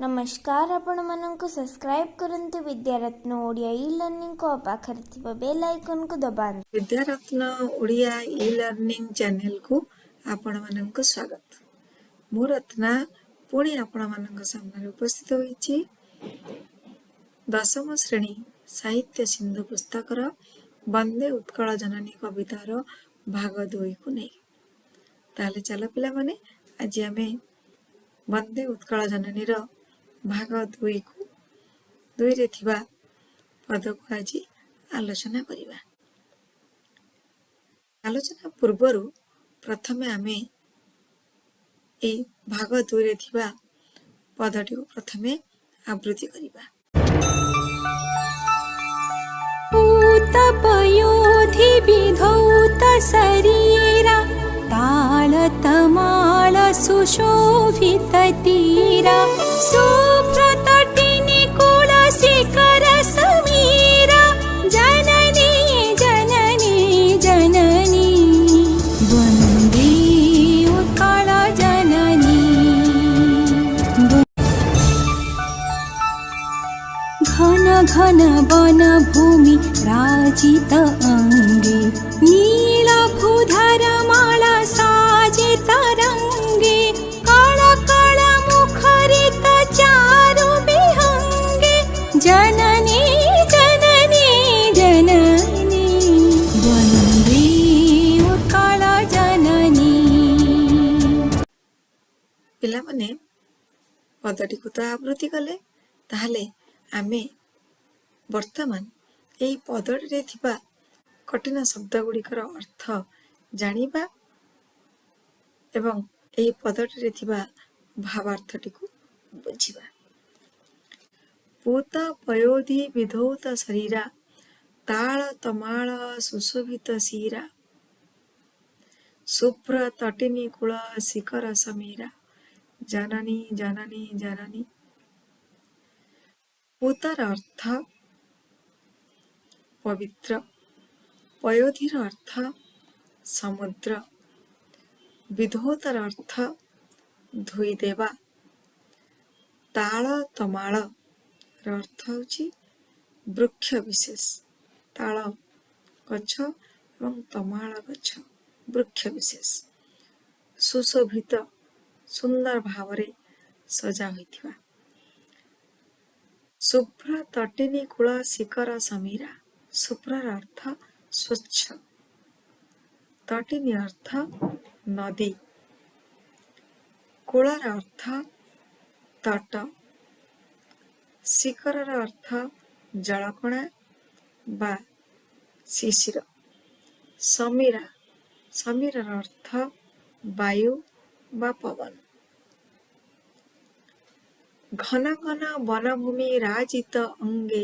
ନମସ୍କାର ଆପଣମାନଙ୍କୁ ସବସ୍କ୍ରାଇବ୍ କରନ୍ତୁ ବିଦ୍ୟାରତ୍ନ ଓଡ଼ିଆ ଇ ଲର୍ଣ୍ଣିଂଙ୍କ ପାଖରେ ଥିବା ବେଲ୍ ଆଇକନ୍କୁ ଦବାନ୍ତୁ ବିଦ୍ୟାରତ୍ନ ଓଡ଼ିଆ ଇ ଲର୍ଣ୍ଣିଂ ଚ୍ୟାନେଲକୁ ଆପଣମାନଙ୍କୁ ସ୍ୱାଗତ ମୁଁ ରତ୍ନା ପୁଣି ଆପଣମାନଙ୍କ ସାମ୍ନାରେ ଉପସ୍ଥିତ ହୋଇଛି ଦଶମ ଶ୍ରେଣୀ ସାହିତ୍ୟ ସିନ୍ଧୁ ପୁସ୍ତକର ବନ୍ଦେ ଉତ୍କଳ ଜନନୀ କବିତାର ଭାଗ ଦୁଇକୁ ନେଇ ତାହେଲେ ଚାଲ ପିଲାମାନେ ଆଜି ଆମେ ବନ୍ଦେ ଉତ୍କଳ ଜନନୀର ଭାଗ ଦୁଇକୁ ଦୁଇରେ ଥିବା ପଦକୁ ଆଜି ଆଲୋଚନା କରିବା ଆଲୋଚନା ପୂର୍ବରୁ ପ୍ରଥମେ ଆମେ ଏଇ ଭାଗ ଦୁଇରେ ଥିବା ପଦଟିକୁ ପ୍ରଥମେ ଆବୃତ୍ତି କରିବା पूतपयोधि विधौत शरीरा ताळतमाळ सुशोभिततीरा सुप्रतटिनि घन घन वन भूमि राजित अङ्गे नीलभूधर माला साजित रङ्गे कळ कळ मुखरित चारु विहङ्गे जननी जननी जननी वन्दे उत्कल जननी ପିଲାମାନେ ପଦଟିକୁ ତ ଆବୃତ୍ତି କଲେ ତାହେଲେ ଆମେ ବର୍ତ୍ତମାନ ଏହି ପଦଟିରେ ଥିବା କଠିନ ଶବ୍ଦ ଗୁଡ଼ିକର ଅର୍ଥ ଜାଣିବା ଏବଂ ଏହି ପଦଟିରେ ଥିବା ଭାବାର୍ଥଟିକୁ ବୁଝିବା। ପୂତ ପୟୋଧି ବିଧୌତ ଶରୀରା ତାଳ ତମାଳ ସୁଶୋଭିତ ଶିରା ଶୁଭ୍ର ତଟିନୀ କୂଳ ଶିଖର ସମୀରା ଜନନୀ ଜନନୀ ଜନନୀ। ପୂତାର ଅର୍ଥ ପବିତ୍ର। ପୟୋଧିର ଅର୍ଥ ସମୁଦ୍ର। ବିଧୌତର ଅର୍ଥ ଧୋଇଦେବା। ତାଳ ତମାଳ ର ଅର୍ଥ ହେଉଛି ବୃକ୍ଷ ବିଶେଷ। ତାଳ ଗଛ ଏବଂ ତମାଳ ଗଛ ବୃକ୍ଷ ବିଶେଷ। ସୁଶୋଭିତ ସୁନ୍ଦର ଭାବରେ ସଜା ହୋଇଥିବା। ଶୁଭ୍ର ତଟିନୀ କୂଳ ଶିଖର ସମୀରା ଶୁଭ୍ରର ଅର୍ଥ ସ୍ୱଚ୍ଛ ତଟିନୀ ଅର୍ଥ ନଦୀ କୂଳର ଅର୍ଥ ତଟ ଶିଖରର ଅର୍ଥ ଜଳକଣା ବା ଶିଶିର ସମୀରା ସମୀରର ଅର୍ଥ ବାୟୁ ବା ପବନ ଘନ ଘନ ବନଭୂମି ରାଜିତ ଅଙ୍ଗେ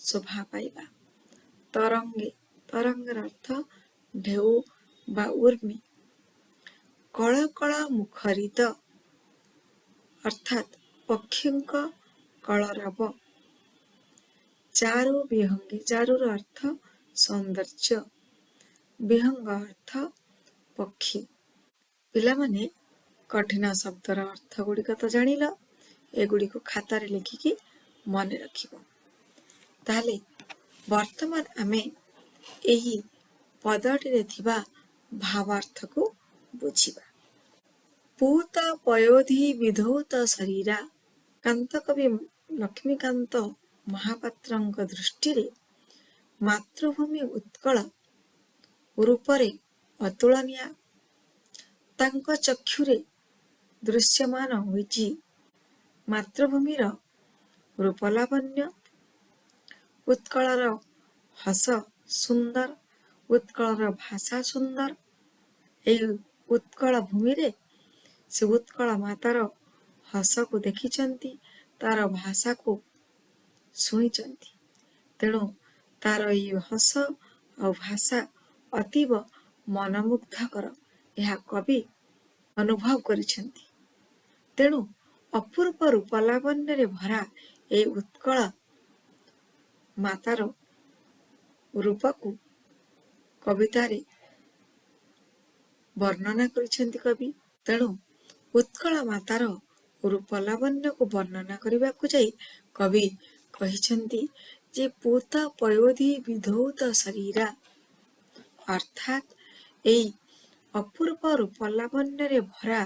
ଶୋଭା ପାଇବା ତରଙ୍ଗେ ତରଙ୍ଗର ଅର୍ଥ ଢେଉ ବା ଉର୍ମି। କଳ କଳ ମୁଖରିତ। ଅର୍ଥାତ୍ ପକ୍ଷୀଙ୍କ କଳରବ। ଚାରୁ ବିହଙ୍ଗେ ଚାରୁର ଅର୍ଥ ସୌନ୍ଦର୍ଯ୍ୟ। ବିହଙ୍ଗ ଅର୍ଥ ପକ୍ଷୀ। ପିଲାମାନେ କଠିନ ଶବ୍ଦର ଅର୍ଥ ଗୁଡ଼ିକ ତ ଜାଣିଲ ଏଗୁଡ଼ିକୁ ଖାତାରେ ଲେଖିକି ମନେ ରଖିବ। ତାହେଲେ ବର୍ତ୍ତମାନ ଆମେ ଏହି ପଦଟିରେ ଥିବା ଭାବାର୍ଥକୁ ବୁଝିବା। ପୂତ ପୟୋଧି ବିଧୌତ ଶରୀରା। କାନ୍ତ କବି ଲକ୍ଷ୍ମୀକାନ୍ତ ମହାପାତ୍ରଙ୍କ ଦୃଷ୍ଟିରେ ମାତୃଭୂମି ଉତ୍କଳ ରୂପରେ ଅତୁଳନୀୟ। ତାଙ୍କ ଚକ୍ଷୁରେ ଦୃଶ୍ୟମାନ ହୋଇଛି ମାତୃଭୂମିର ରୂପଲାବଣ୍ୟ। ଉତ୍କଳର ହସ ସୁନ୍ଦର ଉତ୍କଳର ଭାଷା ସୁନ୍ଦର ଏହି ଉତ୍କଳ ଭୂମିରେ ସେ ଉତ୍କଳ ମାତାର ହସକୁ ଦେଖିଛନ୍ତି ତାର ଭାଷାକୁ ଶୁଣିଛନ୍ତି ତେଣୁ ତାର ଏଇ ହସ ଆଉ ଭାଷା ଅତୀବ ମନମୁଗ୍ଧକର ଏହା କବି ଅନୁଭବ କରିଛନ୍ତି ତେଣୁ ଅପୂର୍ବ ରୂପଲାବଣ୍ୟରେ ଭରା ଏହି ଉତ୍କଳ ମାତାର ରୂପକୁ କବିତାରେ ବର୍ଣ୍ଣନା କରିଛନ୍ତି କବି। ତେଣୁ ଉତ୍କଳ ମାତାର ରୂପଲାବଣ୍ୟକୁ ବର୍ଣ୍ଣନା କରିବାକୁ ଯାଇ କବି କହିଛନ୍ତି ଯେ ପୂତ ପୟୋଧି ବିଧୌତ ଶରୀରା। ଅର୍ଥାତ୍ ଏଇ ଅପୂର୍ବ ରୂପଲାବଣ୍ୟରେ ଭରା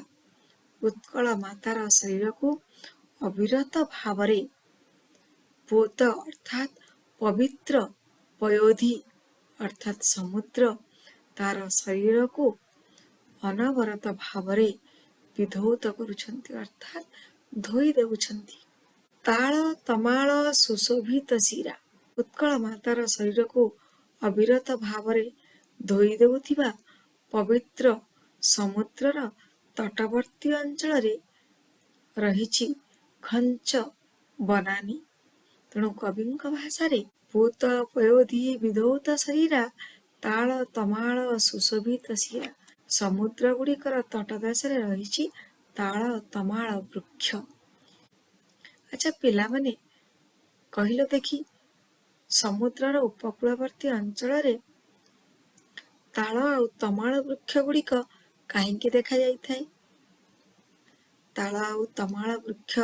ଉତ୍କଳ ମାତାର ଶରୀରକୁ ଅବିରତ ଭାବରେ ପୂତ ଅର୍ଥାତ୍ ପବିତ୍ର ପୟୋଧି ଅର୍ଥାତ୍ ସମୁଦ୍ର ତାର ଶରୀରକୁ ଅନବରତ ଭାବରେ ବିଧୌତ କରୁଛନ୍ତି ଅର୍ଥାତ୍ ଧୋଇ ଦେଉଛନ୍ତି। ତାଳ ତମାଳ ସୁଶୋଭିତ ଶିରା ଉତ୍କଳ ମାତାର ଶରୀରକୁ ଅବିରତ ଭାବରେ ଧୋଇ ଦେଉଥିବା ପବିତ୍ର ସମୁଦ୍ରର ତଟବର୍ତ୍ତୀ ଅଞ୍ଚଳରେ ରହିଛି ଘଞ୍ଚ ବନାନୀ। ତେଣୁ କବିଙ୍କ ଭାଷାରେ ପୂତ ପୟୋଧି ବିଧୌତ ଶରୀରା ତାଳ ତମାଳ ସୁଶୋଭିତ ଶିରା ସମୁଦ୍ର ଗୁଡ଼ିକର ତଟଦେଶରେ ରହିଛି ତାଳ ତମାଳ ବୃକ୍ଷ। ଆଚ୍ଛା ପିଲାମାନେ କହିଲ ଦେଖି ସମୁଦ୍ରର ଉପକୂଳବର୍ତ୍ତୀ ଅଞ୍ଚଳରେ ତାଳ ଆଉ ତମାଳ ବୃକ୍ଷ ଗୁଡ଼ିକ କାହିଁକି ଦେଖାଯାଇଥାଏ? ତାଳ ଆଉ ତମାଳ ବୃକ୍ଷ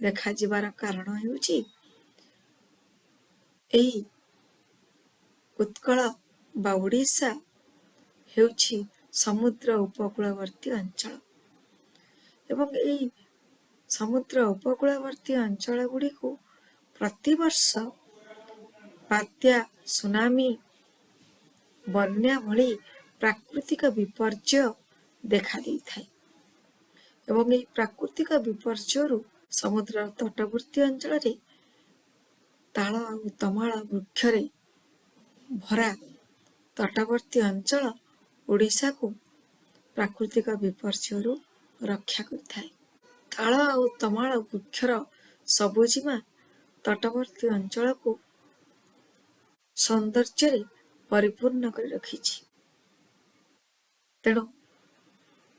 ଦେଖାଯିବାର କାରଣ ହେଉଛି ଏହି ଉତ୍କଳ ବା ଓଡ଼ିଶା ହେଉଛି ସମୁଦ୍ର ଉପକୂଳବର୍ତ୍ତୀ ଅଞ୍ଚଳ। ଏବଂ ଏହି ସମୁଦ୍ର ଉପକୂଳବର୍ତ୍ତୀ ଅଞ୍ଚଳ ଗୁଡ଼ିକୁ ପ୍ରତିବର୍ଷ ବାତ୍ୟା ସୁନାମି ବନ୍ୟା ଭଳି ପ୍ରାକୃତିକ ବିପର୍ଯ୍ୟୟ ଦେଖା ଦେଇଥାଏ। ଏବଂ ଏହି ପ୍ରାକୃତିକ ବିପର୍ଯ୍ୟୟରୁ ସମୁଦ୍ର ତଟବର୍ତ୍ତୀ ଅଞ୍ଚଳରେ ତାଳ ଆଉ ତମାଳ ବୃକ୍ଷରେ ଭରା ତଟବର୍ତ୍ତୀ ଅଞ୍ଚଳ ଓଡ଼ିଶାକୁ ପ୍ରାକୃତିକ ବିପର୍ଯ୍ୟୟରୁ ରକ୍ଷା କରିଥାଏ। ତାଳ ଆଉ ତମାଳ ବୃକ୍ଷର ସବୁଜିମା ତଟବର୍ତ୍ତୀ ଅଞ୍ଚଳକୁ ସୌନ୍ଦର୍ଯ୍ୟରେ ପରିପୂର୍ଣ୍ଣ କରି ରଖିଛି। ତେଣୁ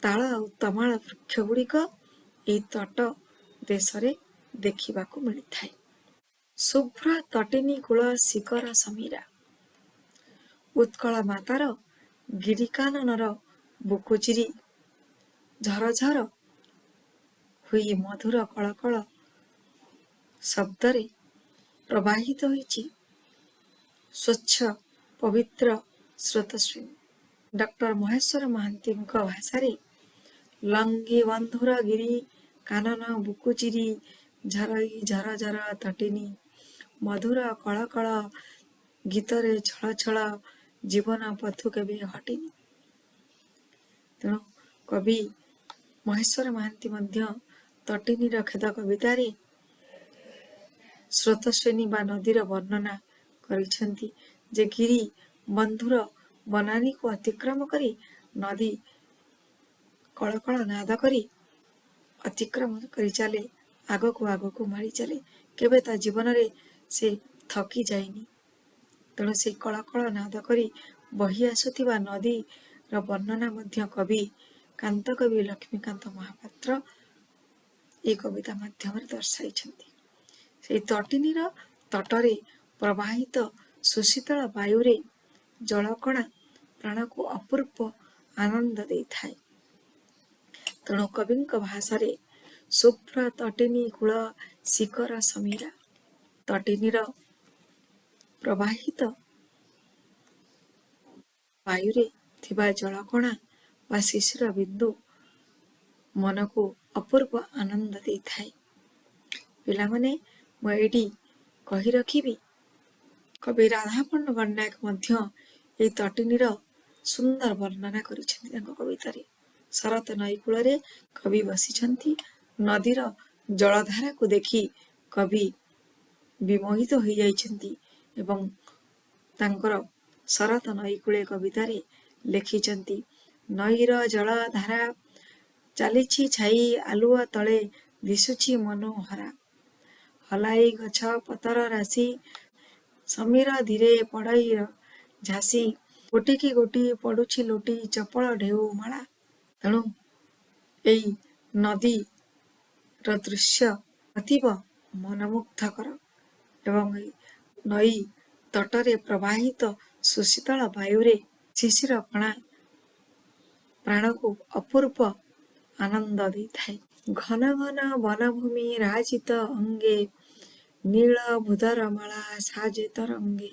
ତାଳ ଆଉ ତମାଳ ବୃକ୍ଷ ଗୁଡ଼ିକ ଏହି ତଟ ଦେଶରେ ଦେଖିବାକୁ ମିଳିଥାଏ। ଶୁଭ୍ର ତଟିନୀ କୂଳ ଶିଖର ସମୀରା। ଉତ୍କଳ ମାତାର ଗିରିକାନନର ବୁକୁ ଚିରି ଝରଝର ହୋଇ ମଧୁର କଳକଳ ଶବ୍ଦରେ ପ୍ରବାହିତ ହୋଇଛି। ସ୍ୱଚ୍ଛ ପବିତ୍ର ସ୍ରୋତସ୍ୱିନୀ। ଡକ୍ଟର ମହେଶ୍ୱର ମହାନ୍ତିଙ୍କ ଭାଷାରେ ଲଙ୍ଗି ବନ୍ଧୁର ଗିରି କାନନ ବୁକୁ ଚିରି ଝରଇ ଝର ଝର ତଟିନୀ ମଧୁର କଳକଳ ଗୀତରେ ଛଳ ଛଳ ଜୀବନ ପଥୁ କେବେ ହଟିନି। ତେଣୁ କବି ମହେଶ୍ୱର ମହାନ୍ତି ମଧ୍ୟ ତଟିନୀର ଖେଦ କବିତାରେ ସ୍ରୋତସ୍ୱିନୀ ବା ନଦୀର ବର୍ଣ୍ଣନା କରିଛନ୍ତି ଯେ ଗିରି ବନ୍ଧୁର ବନାନୀକୁ ଅତିକ୍ରମ କରି ନଦୀ କଳକଳ ନାଦ କରି ଅତିକ୍ରମ କରି ଚାଲେ ଆଗକୁ ଆଗକୁ ମାଡ଼ି ଚାଲେ କେବେ ତା ଜୀବନରେ ସେ ଥକି ଯାଇନି। ତେଣୁ ସେ କଳକଳ ନାଦ କରି ବହି ଆସୁଥିବା ନଦୀର ବର୍ଣ୍ଣନା ମଧ୍ୟ କବି କାନ୍ତ କବି ଲକ୍ଷ୍ମୀକାନ୍ତ ମହାପାତ୍ର এই କବିତା ମାଧ୍ୟମରେ ଦର୍ଶାଇଛନ୍ତି। ସେଇ ତଟିନୀର ତଟରେ ପ୍ରବାହିତ ସୁଶୀତଳ ବାୟୁରେ ଜଳକଣା ପ୍ରାଣକୁ ଅପୂର୍ବ ଆନନ୍ଦ ଦେଇଥାଏ। ତେଣୁ କବିଙ୍କ ଭାଷାରେ ଶୁଭ୍ର ତଟିନୀ କୂଳ ଶିଖର ସମୀରା ତଟିନୀର ପ୍ରବାହିତ। ବାୟୁରେ ଥିବା ଜଳକଣା ବା ଶିଶିର ବିନ୍ଦୁ ମନକୁ ଅପୂର୍ବ ଆନନ୍ଦ ଦେଇଥାଏ। ପିଲାମାନେ ମୁଁ ଏଇଠି କହି ରଖିବି କବି ରାଧାପର୍ଣ୍ଣ ପଟ୍ଟନାୟକ ମଧ୍ୟ ଏହି ତଟିନୀର ସୁନ୍ଦର ବର୍ଣ୍ଣନା କରିଛନ୍ତି ତାଙ୍କ କବିତାରେ। ଶରତ ନଈ କୂଳରେ କବି ବସିଛନ୍ତି ନଦୀର ଜଳଧାରାକୁ ଦେଖି କବି ବିମୋହିତ ହୋଇଯାଇଛନ୍ତି ଏବଂ ତାଙ୍କର ଶରତ ନଈ କୂଳେ କବିତାରେ ଲେଖିଛନ୍ତି ନଈର ଜଳ ଧାରା ଚାଲିଛି ଛାଇ ଆଲୁଅ ତଳେ ଦିଶୁଛି ମନୋହରା। ହଲାଇ ଗଛ ପତର ରାଶି ସମୀର ଧୀରେ ପଡ଼ଇ ଝାସି ଗୋଟିକି ଗୋଟି ପଡୁଛି ଲୋଟି ଚପଳ ଢେଉ ମାଳା। ତେଣୁ ଏଇ ନଦୀର ଦୃଶ୍ୟ ଅତୀବ ମନମୁଗ୍ଧକର। ଏବଂ ଏଇ ନଈ ତଟରେ ପ୍ରବାହିତ ସୁଶୀତଳ ବାୟୁରେ ଶିଶିର କଣା ପ୍ରାଣକୁ ଅପୂର୍ବ ଆନନ୍ଦ ଦେଇଥାଏ। ଘନ ଘନ ବନଭୂମି ରାଜିତ ଅଙ୍ଗେ ନୀଳ ଭୂଧର ମାଳା ସାଜେ ତରଙ୍ଗେ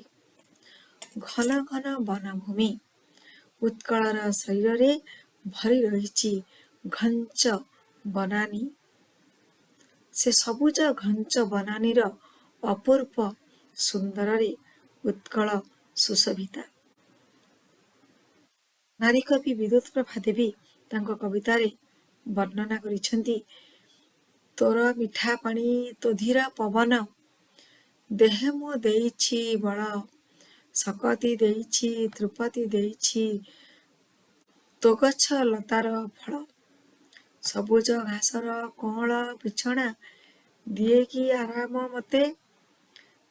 ଘନ ଘନ ବନଭୂମି ଉତ୍କଳର ଶରୀରରେ ଭରି ରହିଛି ଘଞ୍ଚ ବନାନୀ। ସେ ସବୁଜ ଘଞ୍ଚ ବନାନୀର ଅପୂର୍ବ ସୁନ୍ଦରରେ ଉତ୍କଳ ସୁଶୋଭିତା ନାରୀ କବି ବିଦ୍ୟୁତ୍ ପ୍ରଭା ଦେବୀ ତାଙ୍କ କବିତାରେ ବର୍ଣ୍ଣନା କରିଛନ୍ତି ତୋର ମିଠା ପାଣି ତୋ ଧୀର ପବନ ଦେହେ ମୁଁ ଦେଇଛି ବଳ ଶକତି ଦେଇଛି ଧ୍ରୁପତି ଦେଇଛି ତୋ ଗଛ ଲତାର ଫଳ ସବୁଜ ଘାସର କଅଁଳ ବିଛଣା ଦିଏ କି ଆରାମ ମତେ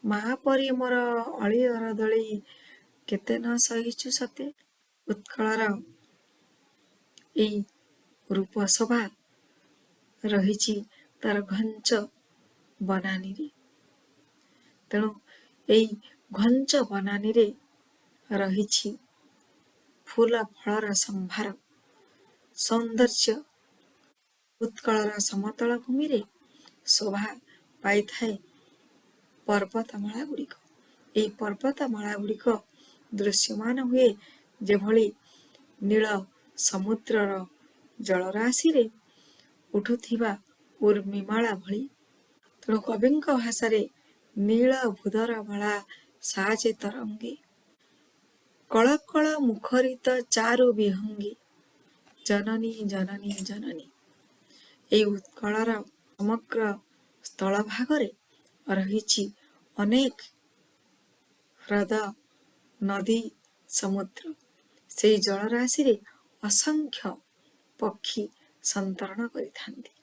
ମା ପରି ମୋର ଅଳି ଅରଦଳି କେତେ ନ ସହିଛୁ ସତେ ଉତ୍କଳର। ଏଇ ରୂପ ଶୋଭା ରହିଛି ତାର ଘଞ୍ଚ ବନାନୀରେ। ତେଣୁ ଏଇ ଘଞ୍ଚ ବନାନୀରେ ରହିଛି ଫୁଲ ଫଳର ସମ୍ଭାର ସୌନ୍ଦର୍ଯ୍ୟ। ଉତ୍କଳର ସମତଳ ଭୂମିରେ ଶୋଭା ପାଇଥାଏ ପର୍ବତମାଳା ଗୁଡ଼ିକ ଏହି ପର୍ବତମାଳା ଗୁଡ଼ିକ ଦୃଶ୍ୟମାନ ହୁଏ ଯେଭଳି ନୀଳ ସମୁଦ୍ରର ଜଳରାଶିରେ ଉଠୁଥିବା ଉର୍ମିମାଳା ଭଳି। ତେଣୁ କବିଙ୍କ ଭାଷାରେ ନୀଳ ଭୂଧର ମାଳା ସାଜେ ତରଙ୍ଗେ। କଳ କଳ ମୁଖରିତ ଚାରୁ ବିହଙ୍ଗୀ। ଜନନୀ ଜନନୀ ଜନନୀ। ଏହି ଉତ୍କଳର ସମଗ୍ର ସ୍ଥଳଭାଗରେ ରହିଛି ଅନେକ ହ୍ରଦ ନଦୀ ସମୁଦ୍ର ସେଇ ଜଳରାଶିରେ ଅସଂଖ୍ୟ ପକ୍ଷୀ ସନ୍ତରଣ କରିଥାନ୍ତି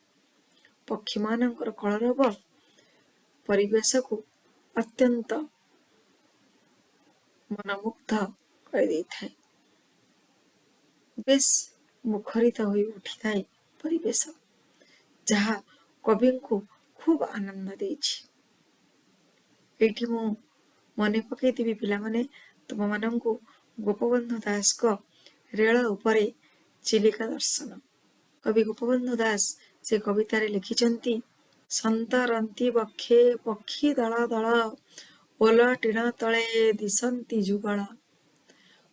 ପକ୍ଷୀମାନଙ୍କର କଳରବ ପରିବେଶକୁ ଅତ୍ୟନ୍ତ ମନମୁଗ୍ଧ କରିଦେଇଥାଏ। ବେଶ ମୁଖରିତ ହୋଇ ଉଠିଥାଏ ପରିବେଶ ଯାହା କବିଙ୍କୁ ଖୁବ ଆନନ୍ଦ ଦେଇଛି। ଏଇଠି ମୁଁ ମନେ ପକେଇଦେବି ପିଲାମାନେ ତୁମମାନଙ୍କୁ ଗୋପବନ୍ଧୁ ଦାସଙ୍କ ରେଳ ଉପରେ ଚିଲିକା ଦର୍ଶନ। କବି ଗୋପବନ୍ଧୁ ଦାସ ସେ କବିତାରେ ଲେଖିଛନ୍ତି ସନ୍ତରନ୍ତି ବକ୍ଷେ ପକ୍ଷୀ ଦଳ ଦଳ ଓଲ ଟିଣ ତଳେ ଦିଶନ୍ତି ଯୁଗଳ।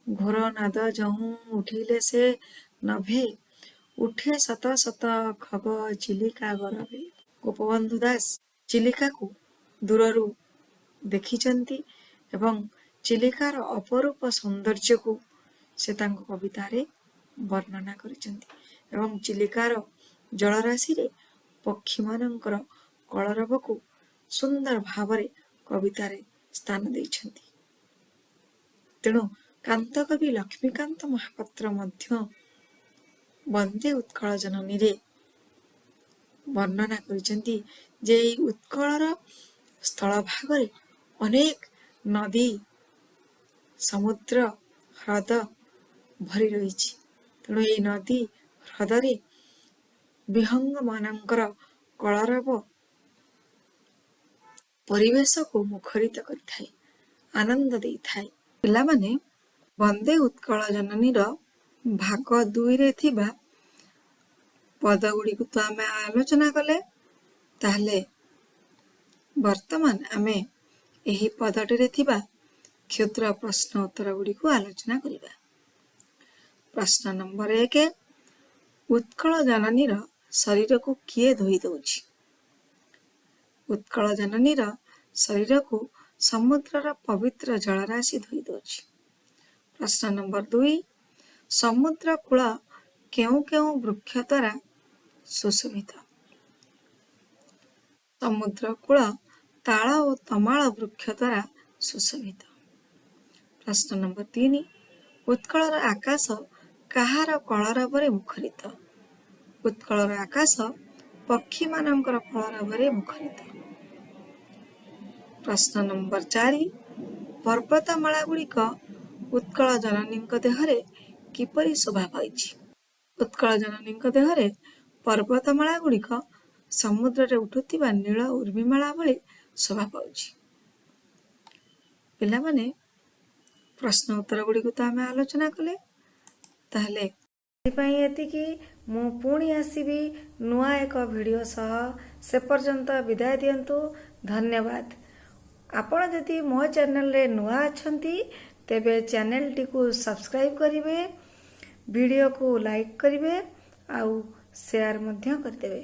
ଘୋର ନାଦ ଯହୁଁ ଉଠିଲେ ସେ ନଭେ ଉଠେ ଶତ ଶତ ଖଗ ଚିଲିକା ଗରବେ। ଗୋପବନ୍ଧୁ ଦାସ ଚିଲିକାକୁ ଦୂରରୁ ଦେଖିଛନ୍ତି ଏବଂ ଚିଲିକାର ଅପରୂପ ସୌନ୍ଦର୍ଯ୍ୟକୁ ସେ ତାଙ୍କ କବିତାରେ ବର୍ଣ୍ଣନା କରିଛନ୍ତି ଏବଂ ଚିଲିକାର ଜଳରାଶିରେ ପକ୍ଷୀମାନଙ୍କର କଳରବକୁ ସୁନ୍ଦର ଭାବରେ କବିତାରେ ସ୍ଥାନ ଦେଇଛନ୍ତି। ତେଣୁ କାନ୍ତ କବି ଲକ୍ଷ୍ମୀକାନ୍ତ ମହାପାତ୍ର ମଧ୍ୟ ବନ୍ଦେ ଉତ୍କଳ ଜନନୀରେ ବର୍ଣ୍ଣନା କରିଛନ୍ତି ଯେ ଏଇ ଉତ୍କଳର ସ୍ଥଳଭାଗରେ ଅନେକ ନଦୀ ସମୁଦ୍ର ହ୍ରଦ ଭରି ରହିଛି। ତେଣୁ ଏହି ନଦୀ ହ୍ରଦରେ ବିହଙ୍ଗ ମାନଙ୍କର କଳରବ ପରିବେଶକୁ ମୁଖରିତ କରିଥାଏ ଆନନ୍ଦ ଦେଇଥାଏ। ପିଲାମାନେ ବନ୍ଦେ ଉତ୍କଳ ଜନନୀର ଭାଗ ଦୁଇରେ ଥିବା ପଦ ଗୁଡ଼ିକୁ ତ ଆମେ ଆଲୋଚନା କଲେ ତାହେଲେ ବର୍ତ୍ତମାନ ଆମେ ଏହି ପଦଟିରେ ଥିବା କ୍ଷୁଦ୍ର ପ୍ରଶ୍ନ ଉତ୍ତର ଗୁଡ଼ିକୁ ଆଲୋଚନା କରିବା। ପ୍ରଶ୍ନ ନମ୍ବର ଏକ ଉତ୍କଳ ଜନନୀର ଶରୀରକୁ କିଏ ଧୋଇ ଦଉଛି? ଉତ୍କଳ ଜନନୀର ଶରୀରକୁ ସମୁଦ୍ରର ପବିତ୍ର ଜଳରାଶି ଧୋଇ ଦଉଛି। ପ୍ରଶ୍ନ ନମ୍ବର ଦୁଇ ସମୁଦ୍ର କୂଳ କେଉଁ କେଉଁ ବୃକ୍ଷ ଦ୍ୱାରା ସୁଶୋଭିତ? ସମୁଦ୍ର କୂଳ ତାଳ ଓ ତମାଳ ବୃକ୍ଷ ଦ୍ୱାରା ସୁଶୋଭିତ ପ୍ରଶ୍ନ ନମ୍ବର ତିନି ଉତ୍କଳର ଆକାଶ କାହାର କଳରବରେ ମୁଖରିତ? ଉତ୍କଳର ଆକାଶ ପକ୍ଷୀମାନଙ୍କର କଳରବରେ ମୁଖରିତ। ପ୍ରଶ୍ନ ନମ୍ବର ଚାରି ପର୍ବତମାଳା ଗୁଡ଼ିକ ଉତ୍କଳ ଜନନୀଙ୍କ ଦେହରେ କିପରି ଶୋଭା ପାଇଛି? ଉତ୍କଳ ଜନନୀଙ୍କ ଦେହରେ ପର୍ବତମାଳା ଗୁଡ଼ିକ ସମୁଦ୍ରରେ ଉଠୁଥିବା ନୀଳ ଉର୍ମିମାଳା ଭଳି ଶୋଭା ପାଉଛି। ପିଲାମାନେ ପ୍ରଶ୍ନ ଉତ୍ତର ଗୁଡ଼ିକୁ ତ ଆମେ ଆଲୋଚନା କଲେ ତାହେଲେ ସେଥିପାଇଁ ଏତିକି। ମୁଁ ପୁଣି ଆସିବି ନୂଆ ଏକ ଭିଡ଼ିଓ ସହ। ସେ ପର୍ଯ୍ୟନ୍ତ ବିଦାୟ ଦିଅନ୍ତୁ। ଧନ୍ୟବାଦ। ଆପଣ ଯଦି ମୋ ଚ୍ୟାନେଲରେ ନୂଆ ଅଛନ୍ତି ତେବେ ଚ୍ୟାନେଲଟିକୁ ସବସ୍କ୍ରାଇବ୍ କରିବେ ଭିଡ଼ିଓକୁ ଲାଇକ୍ କରିବେ ଆଉ ସେୟାର ମଧ୍ୟ କରିଦେବେ।